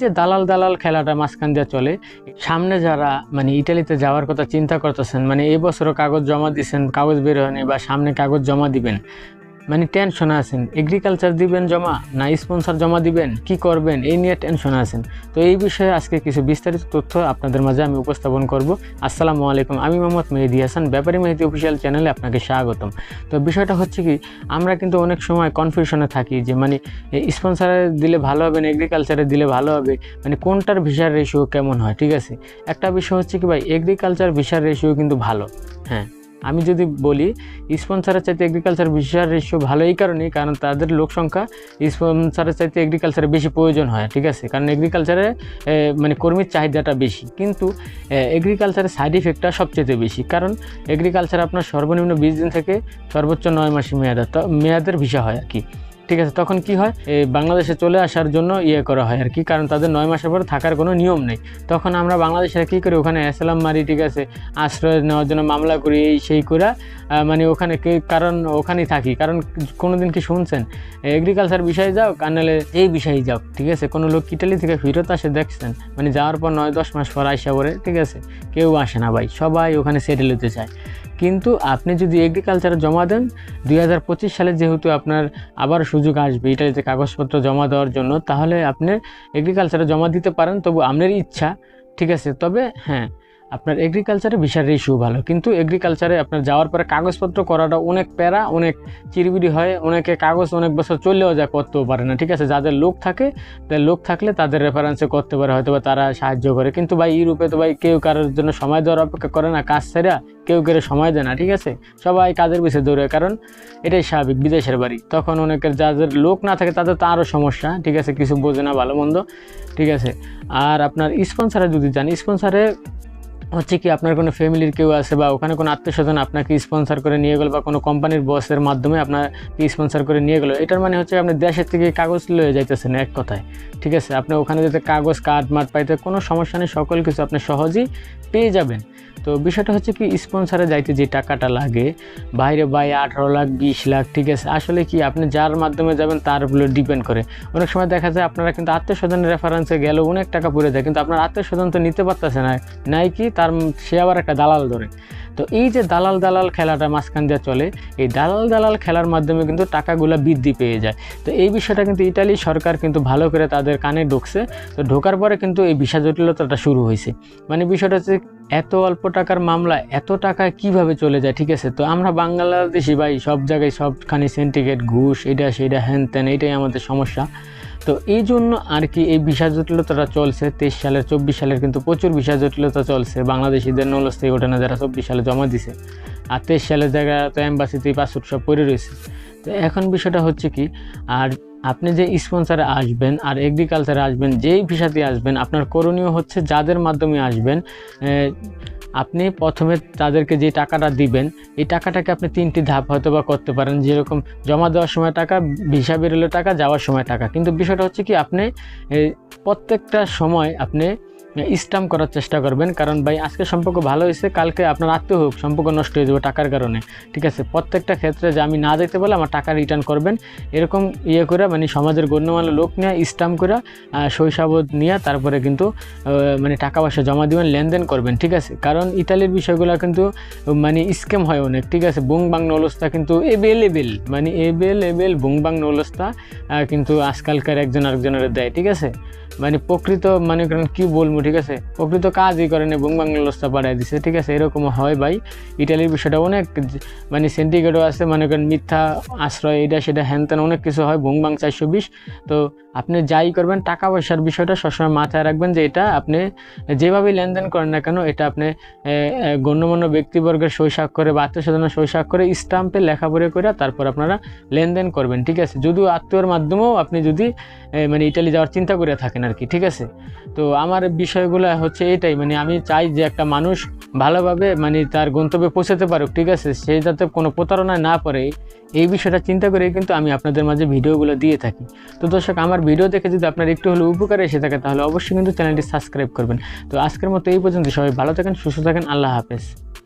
যে দালাল দালাল খেলাটা মাঝখান দিয়ে চলে, সামনে যারা মানে ইটালিতে যাওয়ার কথা চিন্তা করতেছেন মানে এই বছরও কাগজ জমা দিচ্ছেন কাগজ বের হয়নি বা সামনে কাগজ জমা দিবেন মানে টেনশনে আছেন। এগ্রিকালচার দিবেন জমা না স্পন্সর জমা দিবেন? কি করবেন? এই নিয়ে টেনশনে আছেন। তো এই বিষয়ে আজকে কিছু বিস্তারিত তথ্য আপনাদের মাঝে আমি উপস্থাপন করব। আসসালামু আলাইকুম, আমি মোহাম্মদ মেহেদি হাসান, ব্যাপারী মেহেদি অফিসিয়াল চ্যানেলে আপনাকে স্বাগতম। তো বিষয়টা হচ্ছে কি, আমরা কিন্তু অনেক সময় কনফিউশনে থাকি যে মানে স্পন্সারে দিলে ভালো হবে না এগ্রিকালচারে দিলে ভালো হবে? মানে কোনটার ভিসার রেশিও কেমন হয়? ঠিক আছে? একটা বিষয় হচ্ছে কি ভাই এগ্রিকালচার ভিসার রেশিও কিন্তু ভালো। হ্যাঁ। আমি যদি বলি, স্পন্সারের চাইতে এগ্রিকালচার ভিসার রেশিও ভালো এই কারণেই, কারণ তাদের লোক সংখ্যা স্পন্সারের চাইতে এগ্রিকালচারে বেশি প্রয়োজন হয়, ঠিক আছে? কারণ এগ্রিকালচারে মানে কর্মীর চাহিদাটা বেশি। কিন্তু এগ্রিকালচারের সাইড ইফেক্টটা সবচেয়ে বেশি। কারণ এগ্রিকালচার আপনার সর্বনিম্ন বিশ দিন থেকে সর্বোচ্চ নয় মাসের মেয়াদ মেয়াদের ভিসা হয় আর কি। ঠিক আছে, তখন কি হয়? এই বাংলাদেশে চলে আসার জন্য ইয়ে করা হয় আর কি, কারণ তাদের নয় মাসের পর থাকার কোনো নিয়ম নেই। তখন আমরা বাংলাদেশের কী করি, ওখানে অ্যাসালাম মারি, ঠিক আছে, আশ্রয় নেওয়ার জন্য মামলা করি, এই সেই করে মানে ওখানে কে, কারণ ওখানেই থাকি। কারণ কোনো দিন কি শুনছেন? এগ্রিকালচার বিষয়ে যাও, আর নাহলে এই বিষয়ে যাও, ঠিক আছে? কোনো লোক ইটালি থেকে ফিরত আসে, দেখছেন? মানে যাওয়ার পর নয়, দশ মাস পর আইসা পরে ঠিক আছে? কেউ আসে না ভাই, সবাই ওখানে সেটেল হতে চায়। কিন্তু আপনি যদি এগ্রিকালচারে জমা দেন, দুই হাজার পঁচিশ সালে যেহেতু আপনার আবার সুযোগ আসবে ইটালিতে কাগজপত্র জমা দেওয়ার জন্য, তাহলে আপনি এগ্রিকালচারে জমা দিতে পারেন, তবু আপনার ইচ্ছা, ঠিক আছে? তবে হ্যাঁ আপনার এগ্রিকালচারে ভিসার রেশিও ভালো। কিন্তু এগ্রিকালচারে আপনার যাওয়ার পরে কাগজপত্র করাটা অনেক প্যারা, অনেক চিরিবিরি হয়, অনেকে কাগজ অনেক বছর চললেও যায় করতেও পারে না, ঠিক আছে? যাদের লোক থাকে তাদের লোক থাকলে তাদের রেফারেন্সে করতে পারে হয়তো বা তারা সাহায্য করে। কিন্তু ভাই, ইউরোপে তো ভাই কেউ কারোর জন্য সময় দেওয়ার অপেক্ষা করে না, কাজ ছেড়া কেউ কেউ সময় দেয় না, ঠিক আছে? সবাই কাজের পিছিয়ে দৌড়ে, কারণ এটাই স্বাভাবিক, বিদেশের বাড়ি। তখন অনেকের যাদের লোক না থাকে, তাদের তো আরও সমস্যা, ঠিক আছে? কিছু বোঝে না, ভালো মন্দ, ঠিক আছে? আর আপনার স্পন্সারে যদি যান স্পন্সারে হচ্ছে কি আপনার কোনো ফ্যামিলির কেউ আছে বা ওখানে কোনো আত্মীয় স্বজন আপনাকে স্পন্সার করে নিয়ে গেলো বা কোনো কোম্পানির বসের মাধ্যমে আপনাকে স্পন্সার করে নিয়ে গেলো, এটার মানে হচ্ছে আপনি দেশের থেকে কাগজ লয়ে যাইতেছেন এক কথায়। ঠিক আছে? আপনি ওখানে যাতে কাগজ কাঠ মাঠ পাইতে কোনো সমস্যা নেই, সকল কিছু আপনি সহজেই পেয়ে যাবেন। তো বিষয়টা হচ্ছে কি স্পন্সারে যাইতে যে টাকাটা লাগে, বাইরে বাই আঠারো লাখ, বিশ লাখ, ঠিক আছে, আসলে কি আপনি যার মাধ্যমে যাবেন তার উপরে ডিপেন্ড করে। অনেক সময় দেখা যায় আপনারা কিন্তু আত্মীয় স্বজনের রেফারেন্সে গেলেও অনেক টাকা পড়ে যায়, কিন্তু আপনার আত্মীয় স্বজন তো নিতে পারতেছে না, নাই কি তার সে আবার একটা দালাল ধরে। তো এই যে দালাল দালাল খেলাটা মাঝখান দিয়ে চলে, এই দালাল দালাল খেলার মাধ্যমে কিন্তু টাকাগুলো বৃদ্ধি পেয়ে যায়। তো এই বিষয়টা কিন্তু ইটালি সরকার কিন্তু ভালো করে তাদের কানে ঢুকছে, তো ঢোকার পরে কিন্তু এই বিষয় জটিলতাটা শুরু হয়েছে। মানে বিষয়টা হচ্ছে এত অল্প টাকার মামলা, এত টাকা কীভাবে চলে যায়? ঠিক আছে, তো আমরা বাংলাদেশি ভাই, সব জায়গায় সবখানে সেন্টিকেট ঘুষ, এটা, সেটা, হ্যান ত্যান, এটাই আমাদের সমস্যা। তো এই জন্য আর কি এই ভিসা জটিলতাটা চলছে, তেইশ সালের, চব্বিশ সালের কিন্তু প্রচুর ভিসা জটিলতা চলছে। বাংলাদেশিদের নলস্থায়ী ওঠে না যারা চব্বিশ সালে জমা দিছে, আর তেইশ সালের জায়গা তো অ্যাম্বাসিতেই পাসপোর্ট সব পড়ে রয়েছে। তো এখন বিষয়টা হচ্ছে কি, আর আপনি যে স্পন্সারে আসবেন আর এগ্রিকালচারে আসবেন, যেই ভিসাতে আসবেন, আপনার করণীয় হচ্ছে যাদের মাধ্যমে আসবেন আপনি প্রথমে তাদেরকে যে টাকাটা দিবেন, এই টাকাটাকে আপনি তিনটি ধাপ হয়তো বা করতে পারেন। যেরকম জমা দেওয়ার সময় টাকা, ভিসা বেরোলে টাকা, যাওয়ার সময় টাকা। কিন্তু বিষয়টা হচ্ছে কি, আপনি প্রত্যেকটা সময় আপনি স্টাম্প করার চেষ্টা করবেন, কারণ ভাই আজকে সম্পর্ক ভালো হয়েছে, কালকে আপনার আত্মীয় হোক, সম্পর্ক নষ্ট হয়ে যাবে টাকার কারণে। ঠিক আছে? প্রত্যেকটা ক্ষেত্রে যে আমি না দেখতে পারলে আমার টাকা রিটার্ন করবেন। এরকম ইয়ে করে মানে সমাজের গণ্যমান্য লোক নিয়ে স্টাম্প করে শৈশাবত নিয়ে তারপরে কিন্তু মানে টাকা পয়সা জমা দিবেন, লেনদেন করবেন, ঠিক আছে? কারণ ইতালির বিষয়গুলো কিন্তু মানে স্ক্যাম হয় অনেক, ঠিক আছে? বুং বাং নলস্তা কিন্তু এভেলেবেল মানে এভেলেবেল বুং বাং নলস্তা কিন্তু আজকালকার একজন আরেকজনের দেয়, ঠিক আছে? মানে প্রকৃত মানে কারণ কী বলব ঠিক আছে? প্রকৃত কাজই করে না বাংলার লস্তা পাঠাই দিছে, ঠিক আছে? এরকম হয় ভাই। ইটালির বিষয়টা অনেক মানে সেন্টিগেটও আছে, মনে করেন মিথ্যা আশ্রয়, এটা সেটা হ্যান অনেক কিছু হয় বোমবাং চারশো তো আপনি যাই করবেন টাকা পয়সার বিষয়টা সবসময় মাথায় রাখবেন যে এটা আপনি যেভাবেই লেনদেন করেন না কেন, এটা আপনি গণ্যমান্য ব্যক্তিবর্গের সই স্বাক্ষরে বা আত্মীয় স্বজনের সই স্বাক্ষরে স্টাম্পে লেখাপড়ে করে তারপর আপনারা লেনদেন করবেন, ঠিক আছে? যদিও আত্মীয়র মাধ্যমেও আপনি যদি মানে ইটালি যাওয়ার চিন্তা করে থাকেন আর কি, ঠিক আছে? তো আমার বিষয়গুলো হচ্ছে এটাই মানে আমি চাই যে একটা মানুষ ভালোভাবে মানে তার গন্তব্যে পৌঁছাতে পারুক, ঠিক আছে? সে যাতে কোনো প্রতারণায় না পড়ে, এই বিষয়টা চিন্তা করে কিন্তু আমি আপনাদের মাঝে ভিডিওগুলো দিয়ে থাকি। তো দর্শক, আমার ভিডিও দেখে যদি আপনার একটু হলে উপকার এসে থাকে, তাহলে অবশ্যই কিন্তু চ্যানেলটি সাবস্ক্রাইব করবেন। তো আজকের মতো এই পর্যন্ত, সবাই ভালো থাকেন, সুস্থ থাকেন, আল্লাহ হাফেজ।